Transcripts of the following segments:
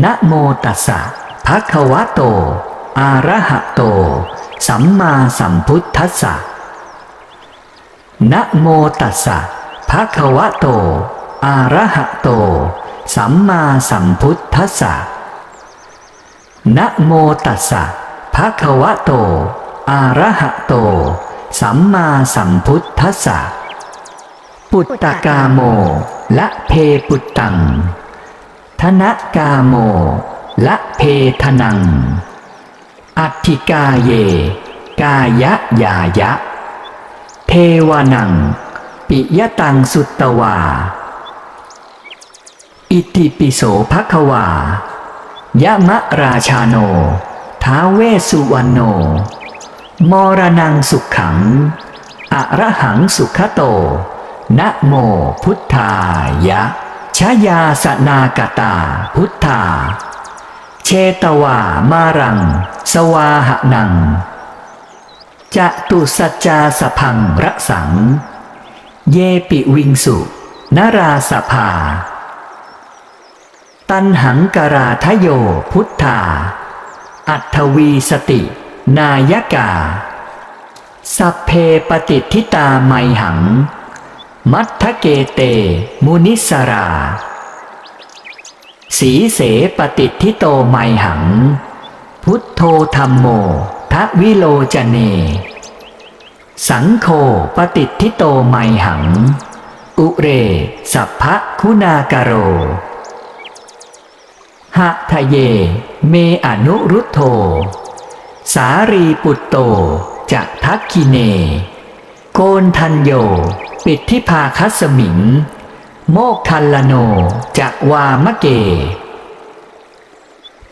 นะโมตัสสะภะคะวะโต อะระหะโต สัมมาสัมพุทธัสสะนะโมตัสสะภะคะวะโต อะระหะโต สัมมาสัมพุทธัสสะนะโมตัสสะภะคะวะโต อะระหะโต สัมมาสัมพุทธัสสะ ปุตตกาโมละเพปุตตัง ธนกาโม ละเพทนัง อัติกาเย กายะยายะ เทวานัง ปิยตังสุตตวา อิติปิโสภควายะมะราชาโน ท้าเวสุวรรณโน มรณังสุขขัง อระหังสุขโตนะโมพุทธายะ ชยาสนากตา พุทธา เชตวามารัง สวาหนัง จะตุสัจจาสพังระสัง เยปิวิงสุนราสภา ตันหังกราทโยพุทธา อัตวีสติ นายกา สัพเพปฏิทิตาไมหัง มัทธเกเต มุนิสรา สีเสปฏิทิโตไมหัง พุทโธธรรมโมทวิโลจเน สังโฆปฏิทิโตไมหัง อุเร สัพพะคุณากโรหะทะเย เมอนุรุตโธ สารีปุตโตจะทักคิเน โกนทันโย ปิดทิพาคัสมิง โมกทันลโนจะวามะเก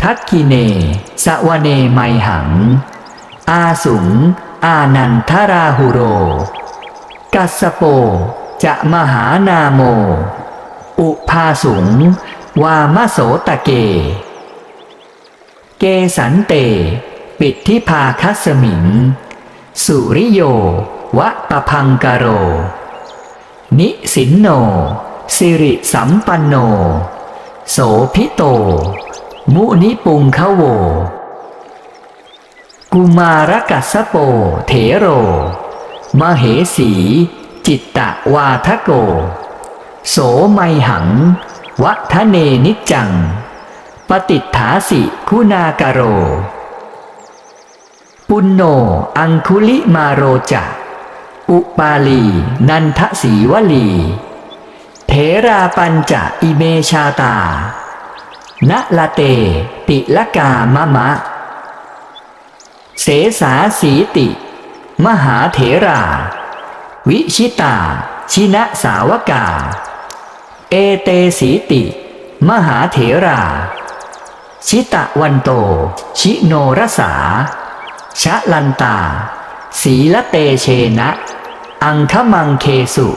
ทักคิเน สวเนไมหัง อาสุง อานันทราหุโร กัสโป จะมหานาโม อุพาสุง วามโสตะเก เกสันเต ปิดทิพาคัสมิง สุริโยวะปะพังกโร นิสินโน สิริสัมปันโน โสพิโต มุนิปุงคะโว กุมารกัสโป เถโร มเหสี จิตตะวาทโก โสไมหัง วัฒเนนิจัง ปฏิฐาสิคุณากโร ปุณโญอังคุลิมาโรจะ อุปาลี นันทสีวลี เถราปัญจะอิเมชาตา ณละเต ติละกามะมะ เสสาสีติ มหาเถรา วิชิตา ชินะสาวกา เอเตสีติ มหาเถรา ชิตะวันโต ชิโนรสาชะลันตาสีละเตเชนะ อังคมังเคสุ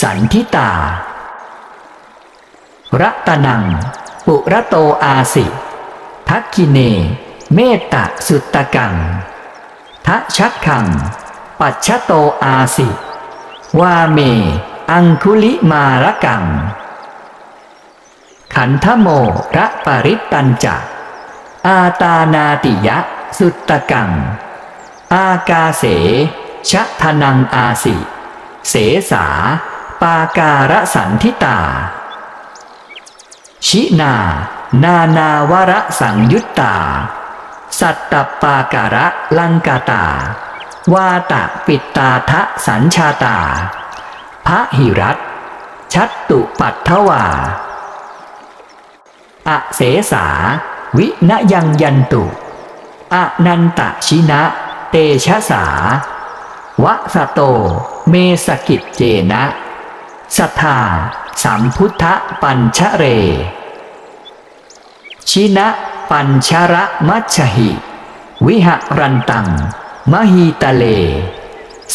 สันทิตา รัตนัง ปุระโตอาสิ ทักคิเน เมตตะสุตตะกังทัชักขัง ปัจฉโตอาสิ วาเม อังคุลิมาระกัง ขันธโมระปริตตัญจะอาตานาติยะ สุตตะกัง อากาเส ชะทนังอาสิ เสสา ปาการะสันทิตา ชินา นานาวระสังยุตตา สัตตปาการะลังกาตา วาตะปิตตาทะสัญชาตา พระหิรัตชัตตุปัทถวาอเสสา วินยังยันตุ อนันตชินะ เตชะสา วะสโต เมสกิจเจนะสัทธาสัมพุทธปัญชเร ชินะปัญชระมัชหิ วิหรันตัง มหีตะเล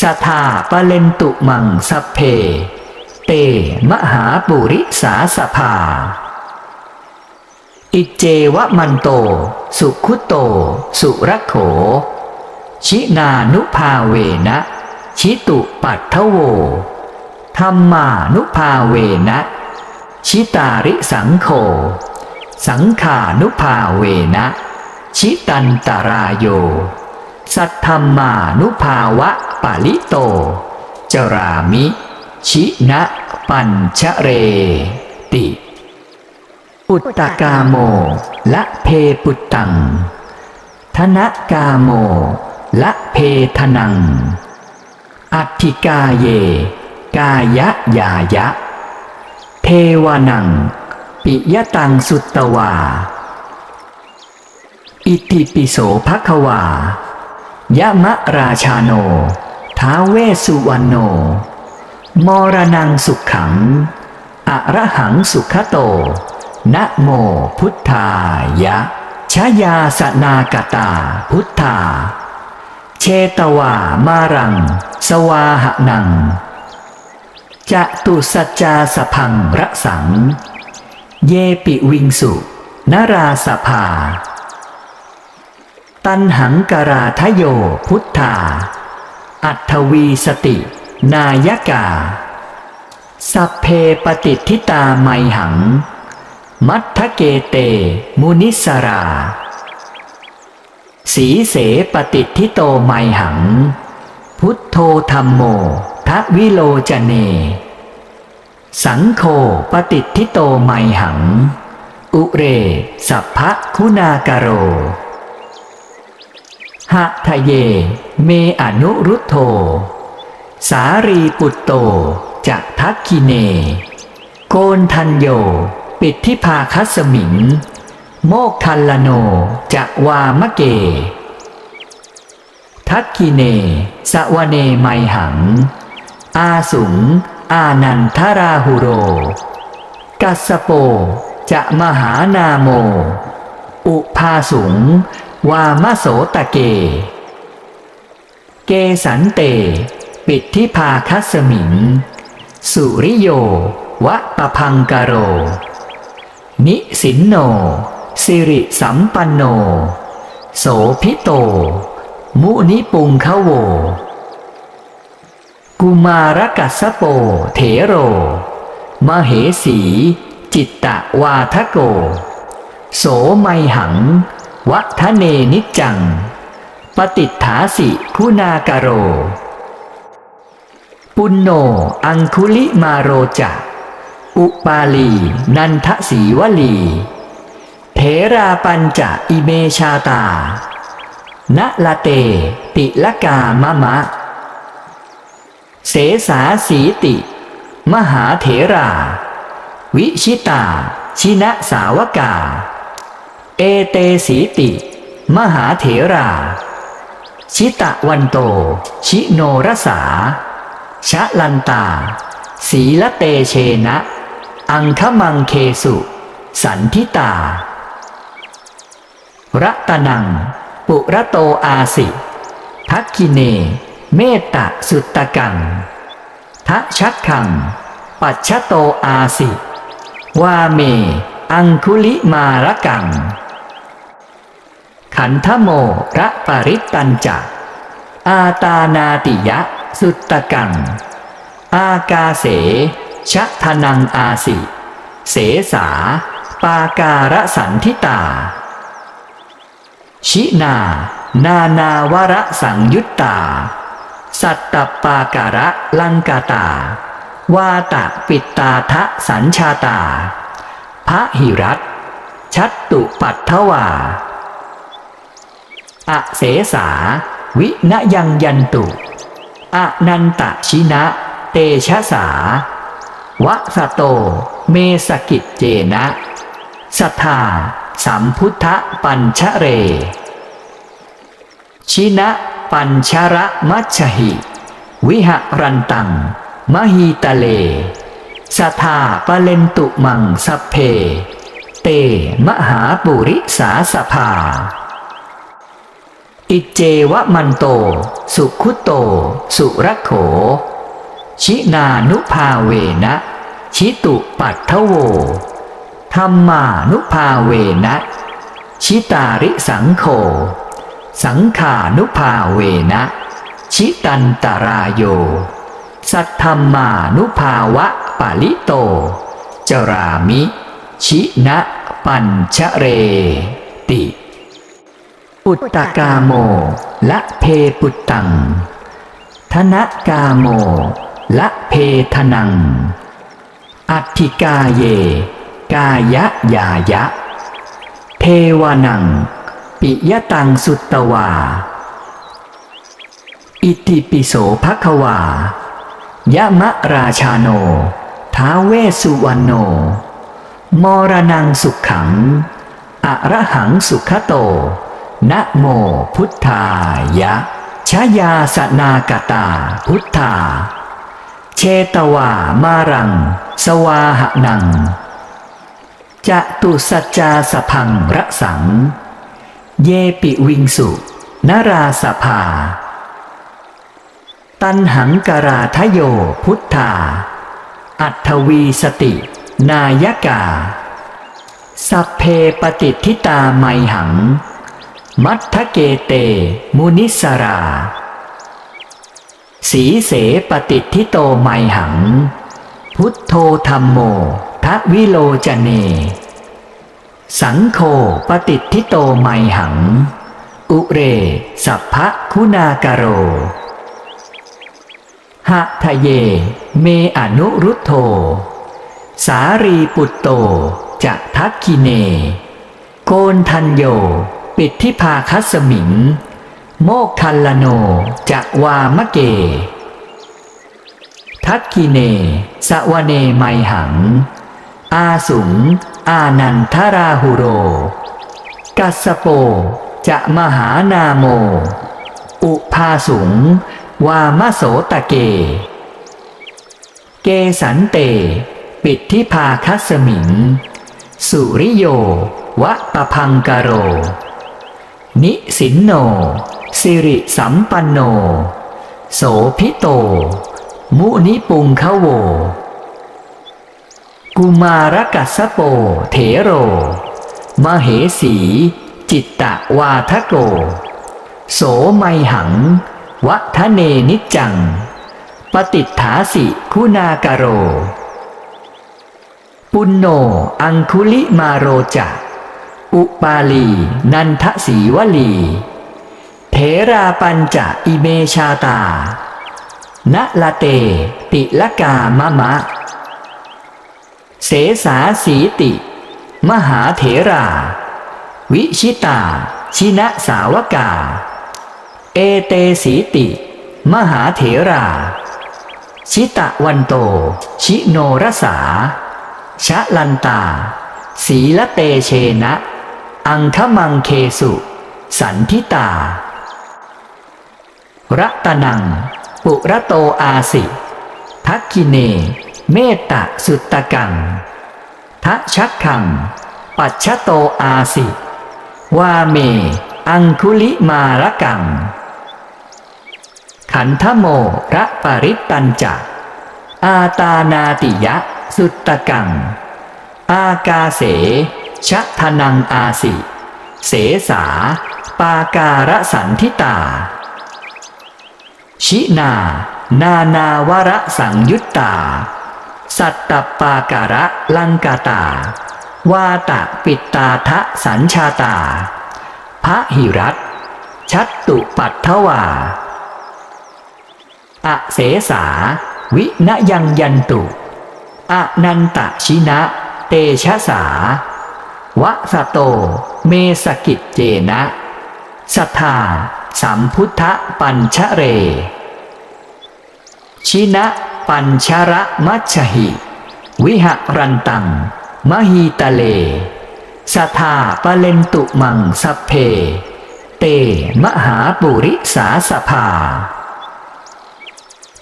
สัทธาปะเลนตุมังสัพเพ เตมหาปุริสาสภา อิเจวะมันโต สุขุโต สุรโข ชินานุภาเวนะชิตุปัททโวธรรมานุภาเวนะ ชิตาริสังโฆสังขานุภาเวนะ ชิตันตรายโย สัทธมมานุภาวะปาลิโต จรามิ ชินะปัญชเรติ ปุตตกาโม ละเพปุตตัง ธนกาโม ละเพทนัง อัติกาเย กายะยายะ เทวานัง ปิยตังสุตวา อิติปิโสภควายะมะราชาโน ท้าเวสุวรรณโน มรณังสุขขัง อระหังสุขโต นะโมพุทธายะชยาสนากตาพุทธา เชตวามารัง สวาหนัง จะตุสัจจาสพังระสัง เยปิวิงสุนราสภา ตันหังกราทโยพุทธา อัตถวีสติ นายกา สัพเพปฏิทิตาไมหัง มัทธเกเต มุนิสรา สีเสปฏิทิโตไมหัง พุทโธธรรมโมทะวิโลจเน สังโฆปฏิทิโตไมหัง อุเรสัพพะคุณากโรหะทะเย เมอนุรุตโธ สารีปุตโตจะทักคิเน โกนทันโย ปิดทิพาคัสมิง โมกทันลโนจะวามะเก ทักคิเน สวเนไมหัง อาสุง อานันทราหุโร กัสสโป จะมหานาโม อุพาสุง วามโสตะเก เกสันเต ปิดทิพาคัสมิง สุริโยวะปะพังกโร นิสินโน สิริสัมปันโน โสพิโต มุนิปุงคโว กุมารกัสโป เถโร มเหสี จิตตะวาทโก โสไมหัง วัฒเนนิจัง ปฏิฐาสิคุณากโร ปุณโนอังคุลิมาโรจะอุปาลี นันทสีวลี เถราปัญจะอิเมชาตา นะละเต ติละกามะมะ เสสาสีติ มหาเถรา วิชิตา ชินะสาวกา เอเตสีติ มหาเถรา ชิตะวันโต ชิโนรสา ชะลันตา สีละเตเชนะ อังคมังเคสุ สันทิตา รัตนัง ปุระโตอาสิทักคิเน เมตตะสุตตะกังทะชักขัง ปัจฉโตอาสิวาเม อังคุลิมาระกัง ขันธโมระปริตตันจะอาตานาติยะ สุตตะกัง อากาเส ชะทนังอาสิ เสสา ปาการะสันทิตา ชินา นานาวระสังยุตตา สัตตปาการะลังกาตา วาตะปิตาทะสัญชาตา พระหิรัตชัตตุปัทถวาอเสสา วินยังยันตุอนันตชินะ เตชะสาวะสโต เมสกิจเจนะ สัทธา สัมพุทธปัญชเร ชินะปัญชระมัชหิ วิหรันตัง มหีตะเลสทาปะเลนตุมังสัพเพ เตมหาปุริสาสภา อิเจวมันโต สุขุโต สุรโข ชินานุภาเวนะ ชิตุปัททโว ธรรมานุภาเวนะ ชิตาริสังโฆสังขานุภาเวนะ ชิตันตรายโย สัทธรรมานุภาวะปาลิโต จรามิ ชินะปัญชเรติปุตตกาโม ละเพปุตตัง ธนกาโม ละเพทนัง อัติกาเย กายะยายะ เทวานัง ปิยตังสุตตวา อิติปิโสภควายะมะราชาโน ท้าเวสุวรรณโน มรณังสุขขัง อระหังสุขโต นะโมพุทธายะชยาสนากตาพุทธา เชตวามารัง สวาหนัง จะตุสัจจาสพังระสัง เยปิวิงสุนราสภา ตันหังกราทโยพุทธา อัตวีสติ นายกา สัพเพปฏิทิตาไมหัง มัทธเกเต มุนิสรา สีเสปฏิทิโตไมหัง พุทโธธรรมโม ทะวิโลจเน สังโฆปฏิทิโตไมหัง อุเร สัพพะคุณากโรหะทะเย เมอนุรุตโธ สารีปุตโตจะทักคิเน โกนทันโย ปิดทิพาคัสมิง โมกคัลลโนจะวามะเก ทักคิเน สวเนไมหัง อาสุง อานันทราหุโร กัสโป จะมหานาโม อุพาสุง วามโสตะเก เกสันเต ปิดทิพาคัสมิง สุริโยวะปะพังกโร นิสินโน สิริสัมปันโน โสพิโต มุนิปุงขโว กุมารกัสโปเถโร มเหสี จิตตะวาทโก โสไมหัง วัฒเนนิจัง ปฏิฏฐาสิคุณากโร ปุณโนอังคุลิมาโรจะอุปาลี นันทสีวลี เถราปัญจะอิเมชาตานะละเต ติละกามะมะ เสสาสีติ มหาเถรา วิชิตา ชินะสาวกา เอเตสีติ มหาเถรา ชิตะวันโต ชิโนรสา ชะลันตาสีละเตเชนะ อังคมังเคสุ สันทิตา รัตนัง ปุระโตอาสิ ทักคิเน เมตตะสุตตะกังทะชักขัง ปัจฉโตอาสิวาเม อังคุลิมาระกัง ขันธโมระปริตตัญจะอาตานาติยะ สุตตะกัง อากาเส ชะทนังอาสิ เสสา ปาการสันทิตา ชินา นานาวระสังยุตตา สัตตปาการะลังกาตา วาตะปิตตาทะสัญชาตา พระหิรัตชัตตุปัทถวาอเสสา วินยังยันตุ อนันตชินะ เตชะสาวะสโต เมสกิจเจนะ สัทธาสัมพุทธปัญชเร ชินะ ปัญชระมัชหิ วิหรันตัง มหีตะเล สทาปะเลนตุมังสัเพ เตมหาปุริสาสภา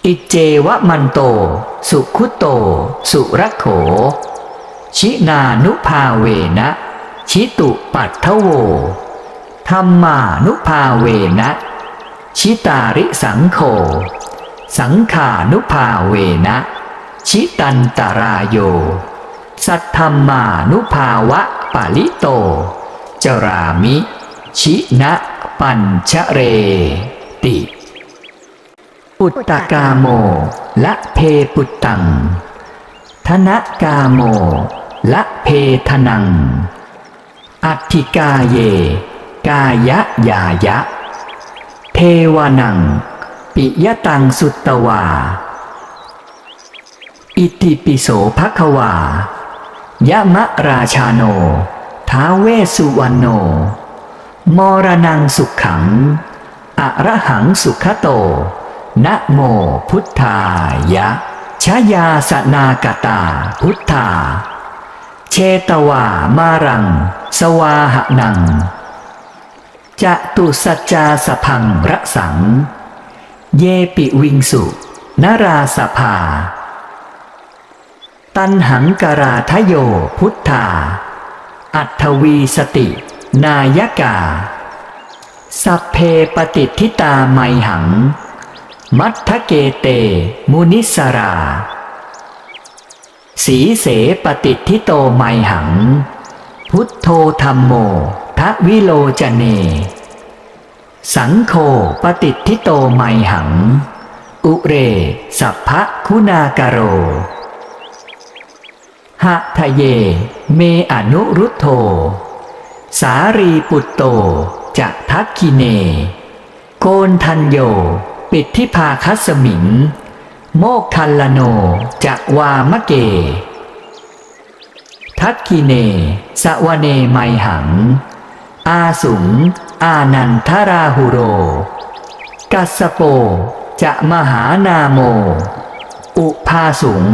อิเจวะมันโต สุขุโต สุรโข ชินานุภาเวนะ ชิตุปัททโว ธรรมานุภาเวนะ ชิตาริสังโฆ สังขานุภาเวนะ ชิตันตรายโย สัทธรรมานุภาวะปาลิโต จรามิ ชินะปัญชเรติปุตตกาโม ละเพปุตตัง ธนกาโม ละเพทนัง อัติกาเย กายะยายะ เทวานัง ปิยตังสุตตวา อิติปิโสภควายะมะราชาโน ท้าเวสุวรรณโน มรณังสุขขัง อระหังสุขโต นะโมพุทธายะชยาสนากตาพุทธา เชตวามารัง สวาหนังจะตุสัจจาสพังระสัง เยปิวิงสุนราสภา ตันหังกราทโยพุทธา อัตวีสติ นายกา สัพเพปฏิทิตาไมหัง มัทธเกเต มุนิสรา สีเสปฏิทิโตไมหัง พุทโธธรรมโมทวิโลจเน สังโฆปฏิทิโตไมหัง อุเร สัพพะคุณากโรหะทะเย เมอนุรุโธสารีปุตโตจะทักคิเน โกนทันโย ปิดทิพาคัสมิง โมกคัลลโนจะวามะเก ทักคิเน สวเนไมหัง อาสุง อานันทราหุโร กัสโป จะมหานาโม อุพาสุง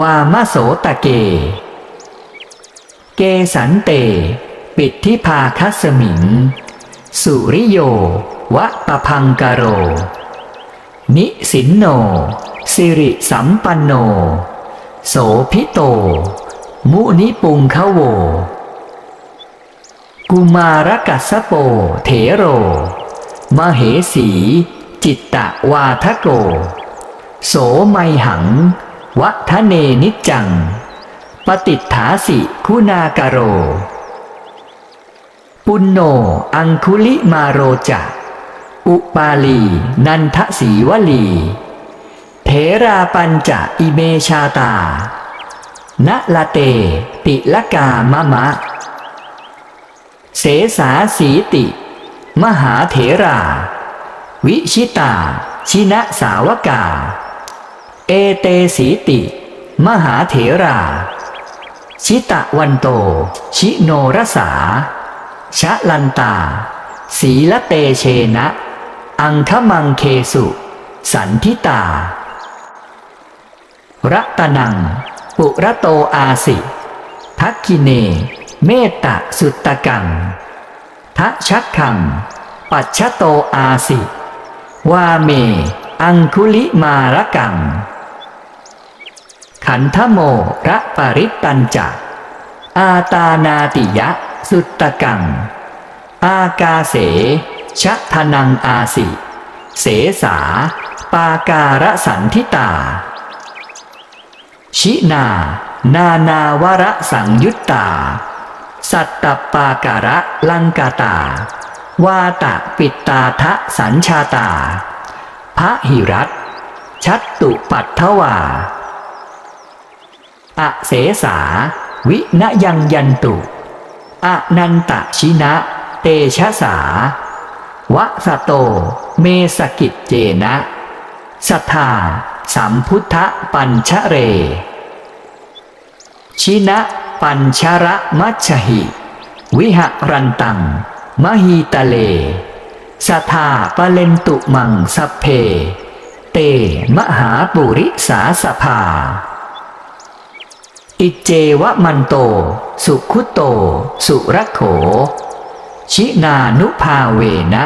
วามโสตะเก เกสันเต ปิดทิพาคัสมิง สุริโยวะปะพังกโร นิสินโน สิริสัมปันโน โสพิโต มุนิปุงคโว กุมารกัสโปเถโร มเหสี จิตตะวาทโก โสไมหัง วัฒเนนิจัง ปฏิฐาสิคุณากโร ปุณโนอังคุลิมาโรจะอุปาลี นันทสีวลี เถราปัญจะอิเมชาตาณละเต ติละกามะมะ เสสาสีติ มหาเถรา วิชิตา ชินะสาวกา เอเตสีติ มหาเถรา ชิตะวันโต ชิโนรสา ชะลันตาสีละเตเชนะ อังคมังเคสุ สันทิตา รัตนัง ปุระโตอาสิ ทักคิเน เมตตสุตตะกังทัชักขัง ปัจฉโตอาสิ วาเม อังคุลิมาระกัง ขันธโมระปริตตัญจะอาตานาติยะ สุตตะกัง อากาเส ชะทนังอาสิ เสสา ปาการะสันทิตา ชินา นานาวระสังยุตตา สัตตปาการะลังกาตาวาตะปิตาทะสัญชาตา พระหิรัตชัตตุปัทถวาอเสสา วินยังยันตุอนันตชินะ เตชะสาวะสโต เมสกิจเจนะสัทธาสัมพุทธปัญชเร ชินะ ปัญชระมัชหิ วิหรันตัง มหีตะเลสทาปเลนตุมังสเพ เตมหาปุริสาสภา อิเจวะมันโต สุขุโต สุรโข ชินานุภาเวนะ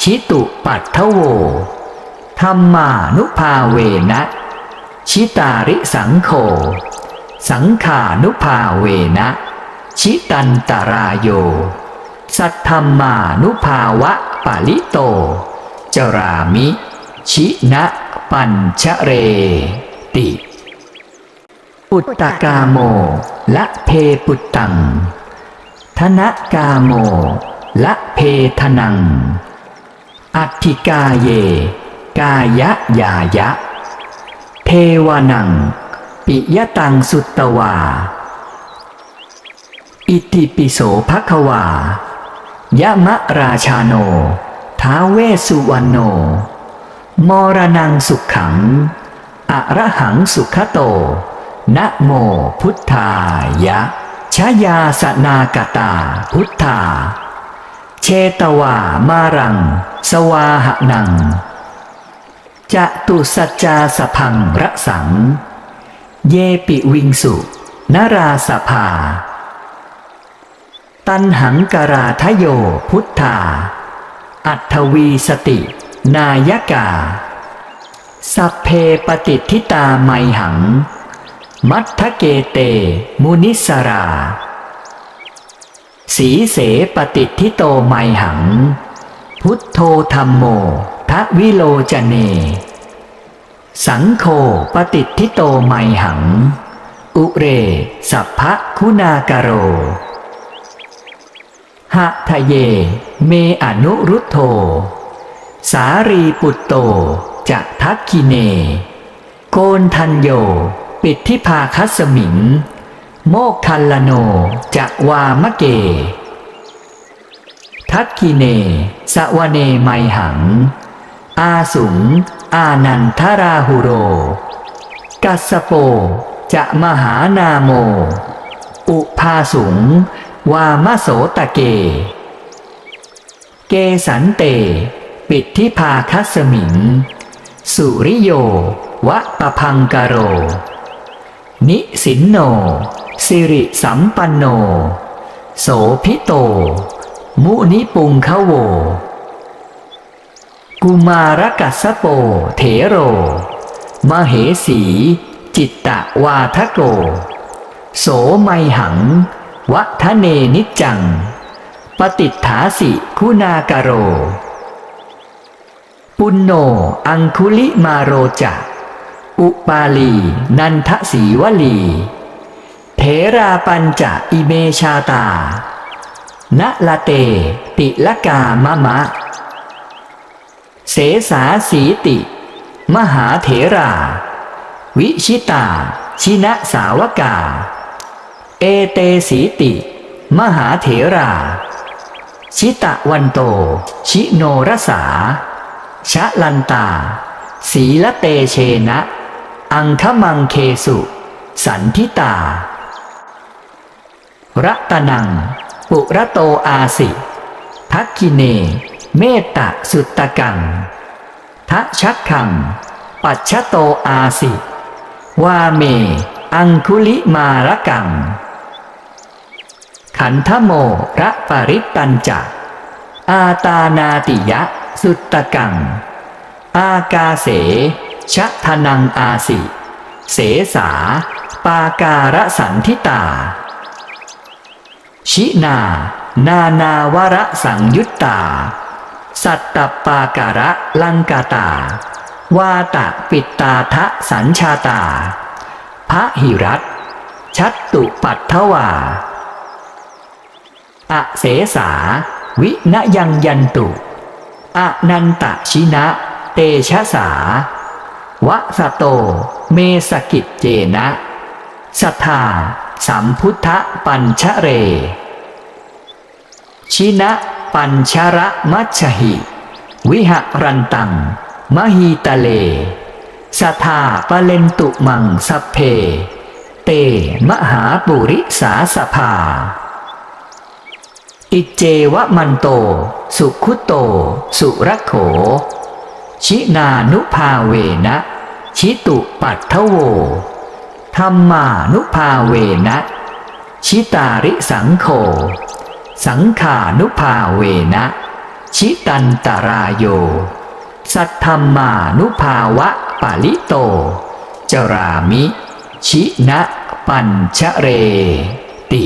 ชิตุปัททโวธรรมานุภาเวนะ ชิตาริสังโฆ สังขานุภาเวนะ ชิตันตรายโย สัทธรรมานุภาวะปาลิโต จรามิ ชินะปัญชเรติปุตตกาโม ละเพปุตตัง ธนกาโม ละเพทนัง อัติกาเย กายะยายะ เทวานัง ปิยตังสุตตวา อิติปิโสภควายะมะราชาโน ท้าเวสุวรรณโน มรณังสุขขัง อระหังสุขโต นะโมพุทธายะชยาสนากตาพุทธา เชตวามารัง สวาหนังจะตุสัจจาสพังระสัง เยปิวิงสุ นราสภา ตันหังกราทโยพุทธา อัตวีสติ นายกา สัพเพปฏิทิตาไมหัง มัทธเกเต มุนิสรา สีเสปฏิทิโตไมหัง พุทโธธรรมโมทะวิโลจเน สังโฆปฏิทิโตไมหัง อุเร สัพพะคุณากโรหะทะเย เมอนุรุตโธสารีปุตโตจะทักคิเน โกนทันโย ปิดทิพาคัสมิง โมกทันลโนจะวามะเก ทักคิเน สวเนไมหัง อาสุง อานันทราหุโร กัสโป จะมหานาโม อุพาสุง วามโสตะเก เกสันเต ปิดทิพาคัสมิง สุริโยวะปะพังกโร นิสินโน สิริสัมปันโน โสพิโต มุนิปุงคโว กุมารกัสโปเถโร มเหสี จิตตะวาทโก โสไมหัง วัฒเนนิจจัง ปฏิฐาสิคุณากโร ปุณโนอังคุลิมาโรจะอุปาลี นันทสีวลี เถราปัญจะอิเมชาตานะละเต ติละกามะมะ เสสาสีติ มหาเถรา วิชิตา ชินะสาวกา เอเตสีติ มหาเถรา ชิตะวันโต ชิโนรสา ชะลันตาสีละเตเชนะ อังคมังเคสุ สันทิตา รัตนัง ปุระโตอาสิ ทักคิเน เมตตสุตตะกังทัชักขัง ปัชชโตอาสิวาเม อังคุลิมารกัง ขันธโมระปริตตัญจอาตานาติยะ สุตตะกัง อากาเส ชะทนังอาสิ เสสา ปาการะสันทิตา ชินา นานาวระสังยุตตา สัตตปาการะลังกาตาวาตะปิตตาทะสัญชาตา พระหิรัตชัตตุปัทถวาอเสสา วินยังยันตุอนันตชินะ เตชะสาวะสโต เมสกิจเจนะสัทธาสัมพุทธปัญชเร ชินะ ปัญชระมัชหิ วิหรันตัง มหีตะเลสัทธาปะเลนตุมังสัพเพ เตมหาปุริสาสภา อิเจวมันโต สุขุโต สุรัโข ชินานุภาเวนะ ชิตุปัททโว ธรรมานุภาเวนะ ชิตาริสังโฆ สังขานุภาเวนะ ชิตันตรายโย สัทธรรมานุภาวะปาลิโต จรามิ ชินะปัญชเรติ